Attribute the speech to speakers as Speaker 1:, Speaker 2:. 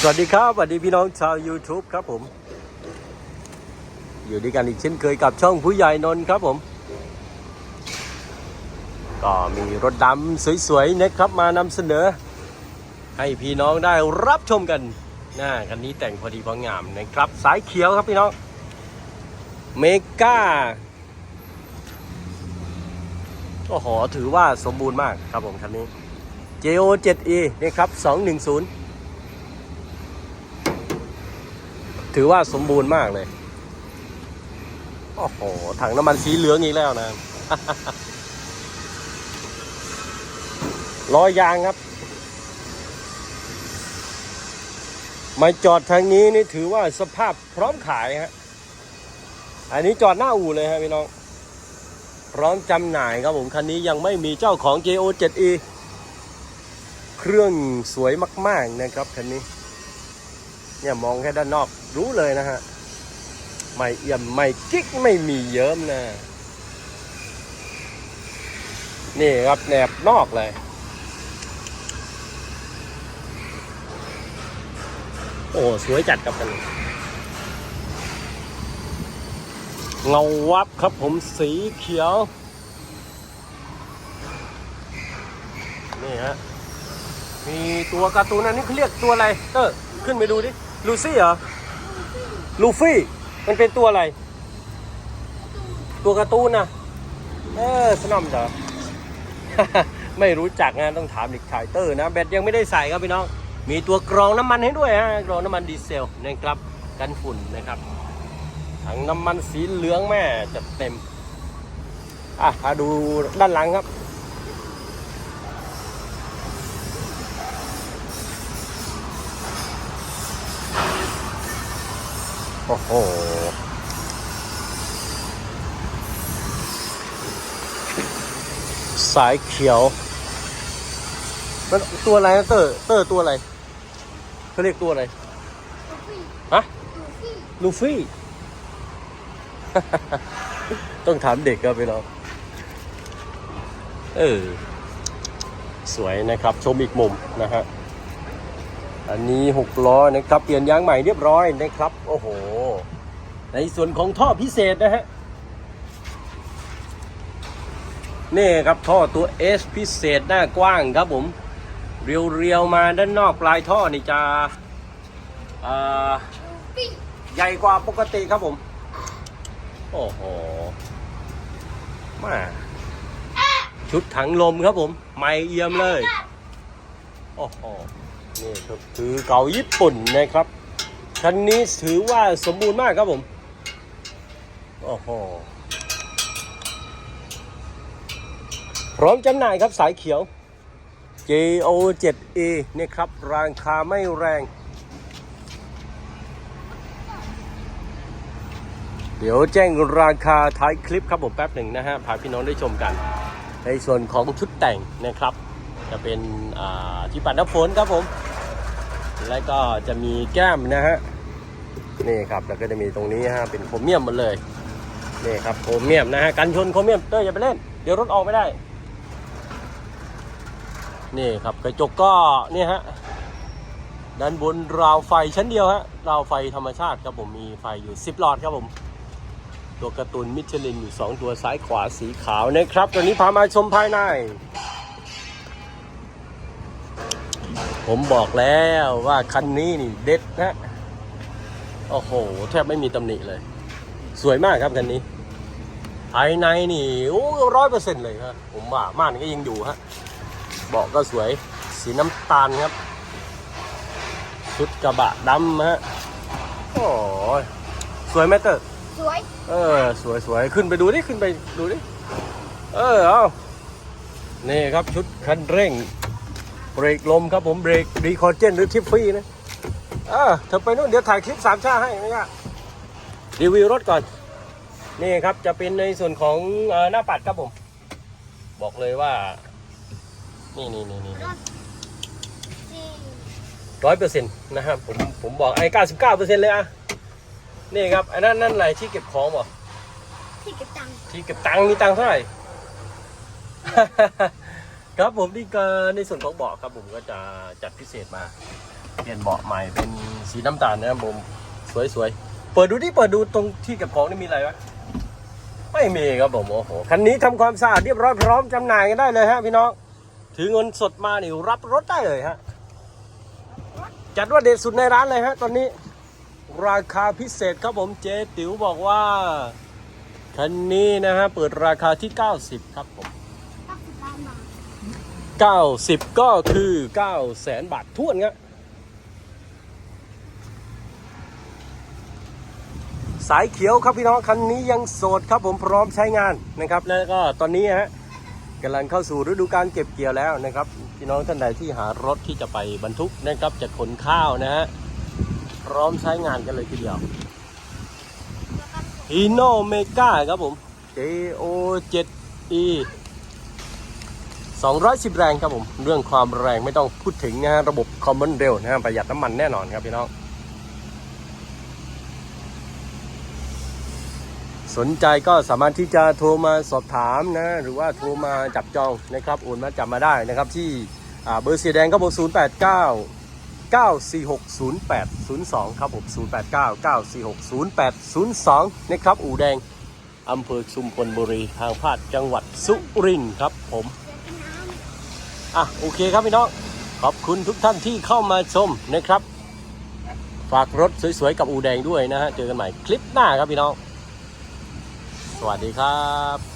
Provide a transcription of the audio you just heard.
Speaker 1: สวัสดีครับสวัสดีพี่น้องชาว YouTube ครับผม อยู่ด้วยกันอีกเช่นเคยกับช่องผู้ใหญ่นนท์ครับผม ก็มีรถดำสวยๆนะครับมานำเสนอ ให้พี่น้องได้รับชมกันนะคันนี้แต่งพอดีพองามนะครับ สายเขียวครับพี่น้อง เมกาโอ้โหถือว่าสมบูรณ์มากครับผมคันนี้ JO 7E นะครับ 210 ถือว่าสมบูรณ์มากเลย โอ้โห ถังน้ำมันสีเหลืองอีกแล้วนะล้อยางครับ มาจอดทางนี้นี่ถือว่าสภาพพร้อมขายฮะ อันนี้จอดหน้าอู่เลยครับพี่น้อง พร้อมจำหน่ายครับผมคันนี้ยังไม่มีเจ้าของ JO 7E เครื่องสวยมาก ๆ นะครับคันนี้ เนี่ยมองแค่ด้านนอกรู้เลยนะฮะไม่เอี่ยมไม่กิ๊กไม่มีเยิ้มนะ นี่ครับแหนบนอกเลยโอ้สวยจัดครับกันเงาวับครับผมสีเขียว นี่ฮะมีตัวการ์ตูนอันนี้เขาเรียกตัวอะไรเตอร์ขึ้นไปดูดิ ลูซี่เหรอ ลูฟี่ มันเป็นตัวอะไร ตัวการ์ตูนนะเออสนอมเหรอ ไม่รู้จักนะต้องถามเด็กชายเตอร์นะ แบตยังไม่ได้ใส่ครับพี่น้อง มีตัวกรองน้ำมันให้ด้วยฮะกรองน้ำมันดีเซลนะครับกันฝุ่นนะครับถังน้ำมันสีเหลืองแม่จัดเต็มอะมาดูด้านหลังครับ โอ้โหสายเขียวมันตัวอะไรนะเตอร์เตอร์ตัวอะไรเขาเรียกตัวอะไรฮะลูฟี่ ต้องถามเด็กครับพี่น้องเออ สวยนะครับ ชมอีกมุมนะฮะ อันนี้หกล้อนะครับ เปลี่ยนยางใหม่เรียบร้อยนะครับ โอ้โห ในส่วนของท่อพิเศษนะฮะ นี่ครับท่อตัว S พิเศษหน้ากว้างครับผม เรียวๆมาด้านนอกปลายท่อนี่จะใหญ่กว่าปกติครับผม โอ้โห มาชุดถังลมครับผม ไม่เอี่ยมเลย โอ้โห นี่ครับคือเก่าญี่ปุ่นนะครับคันนี้ถือว่าสมบูรณ์มากครับผมโอ้โหพร้อมจำหน่ายครับสายเขียว JO 7E นี่ครับราคาไม่แรง เดี๋ยวแจ้งราคาท้ายคลิปครับผมแป๊บหนึ่งนะฮะพาพี่น้องได้ชมกัน ในส่วนของชุดแต่งนะครับ จะเป็นที่ปัดน้ำฝนครับผม แล้วก็จะมีแก้มนะฮะนี่ครับแล้วก็จะมีตรงนี้ฮะเป็นโครเมียมหมดเลยนี่ครับโครเมียมนะฮะกันชนโครเมียมเต้ยอย่าไปเล่นเดี๋ยวรถออกไม่ได้ นี่ครับกระจกก็นี่ฮะด้านบนราวไฟชั้นเดียวฮะราวไฟธรรมชาติครับผมมีไฟอยู่ 10 หลอดครับผม ตัวการ์ตูนมิชลินอยู่ 2 ตัวซ้ายขวาสีขาวนะครับ ตัวนี้พามาชมภายใน ผมบอกแล้วว่าคันนี้นี่เด็ดนะ โอ้โห แทบไม่มีตำหนิเลย สวยมากครับคันนี้ ภายในนี่โอ้ร้อยเปอร์เซ็นต์เลยครับ ผมว่าม่านก็ยังอยู่ฮะเบาะก็สวย สีน้ำตาลครับ ชุดกระบะดำฮะ โอ้ยสวยไหมเตอร์
Speaker 2: สวย
Speaker 1: เออ สวยสวยขึ้นไปดูดิ ขึ้นไปดูดิ เออ เอานี่ครับชุดคันเร่ง เบรกลมครับผมเบรกรีคอร์เจนหรือทิฟฟี่นะเออเธอไปนู่นเดี๋ยวถ่ายคลิปสามชาให้ไม่ยากรีวิวรถก่อน นี่ครับจะเป็นในส่วนของเอ่อหน้าปัดครับผม บอกเลยว่านี่นี่นี่นี่
Speaker 2: นี่
Speaker 1: ร้อยเปอร์เซ็นต์นะครับผมผมบอกไอ้เก้าสิบเก้าเปอร์เซ็นต์เลยอะนี่ครับไอ้นั่นนั่นอะไรที่เก็บของบ่
Speaker 2: ที่เก็บตังค์
Speaker 1: ที่เก็บตังค์มีตังค์เท่าไหร่ ครับผมนี่ก็ในส่วนของเบาะครับผมก็จะจัดพิเศษมา เปลี่ยนเบาะใหม่เป็นสีน้ำตาลนะครับผมสวยๆ เปิดดูที่เปิดดูตรงที่เก็บของนี่มีอะไรวะไม่มีครับผมโอ้โหคันนี้ทำความสะอาดเรียบร้อยพร้อมจำหน่ายกันได้เลยฮะพี่น้องถือเงินสดมาเนี่ยรับรถได้เลยฮะจัดว่าเด็ดสุดในร้านเลยฮะตอนนี้ราคาพิเศษครับผมเจ๊ติ๋วบอกว่าคันนี้นะฮะเปิดราคาที่ 90 ครับผม90 ก็คือ9แสนบาทท้วนครับสายเขียวครับพี่น้องคันนี้ยังโสดครับผมพร้อมใช้งานนะครับ แล้วก็ตอนนี้ฮะกำลังเข้าสู่ฤดูการเก็บเกี่ยวแล้วนะครับ พี่น้องท่านใดที่หารถที่จะไปบรรทุกนะครับจะขนข้าวนะฮะพร้อมใช้งานกันเลยทีเดียวฮีโนเมกาครับผม JO 7 E 210 แรงครับผม เรื่องความแรงไม่ต้องพูดถึงนะฮะ ระบบคอมมอนเร็วนะฮะ ประหยัดน้ำมันแน่นอนครับพี่น้อง สนใจก็สามารถที่จะโทรมาสอบถามนะ หรือว่าโทรมาจับจองนะครับโอนมาจับมาได้นะครับที่อ่าเบอร์เสียแดงครับผม089 946 0802 ครับผม 089 946 0802 นะครับ อู่แดง อำเภอชุมพลบุรี ทางภาคจังหวัดสุรินทร์ครับผม อะโอเคครับพี่น้องขอบคุณทุกท่านที่เข้ามาชมนะครับ ฝากรถสวยๆกับอูแดงด้วยนะฮะเจอกันใหม่คลิปหน้าครับพี่น้อง สวัสดีครับ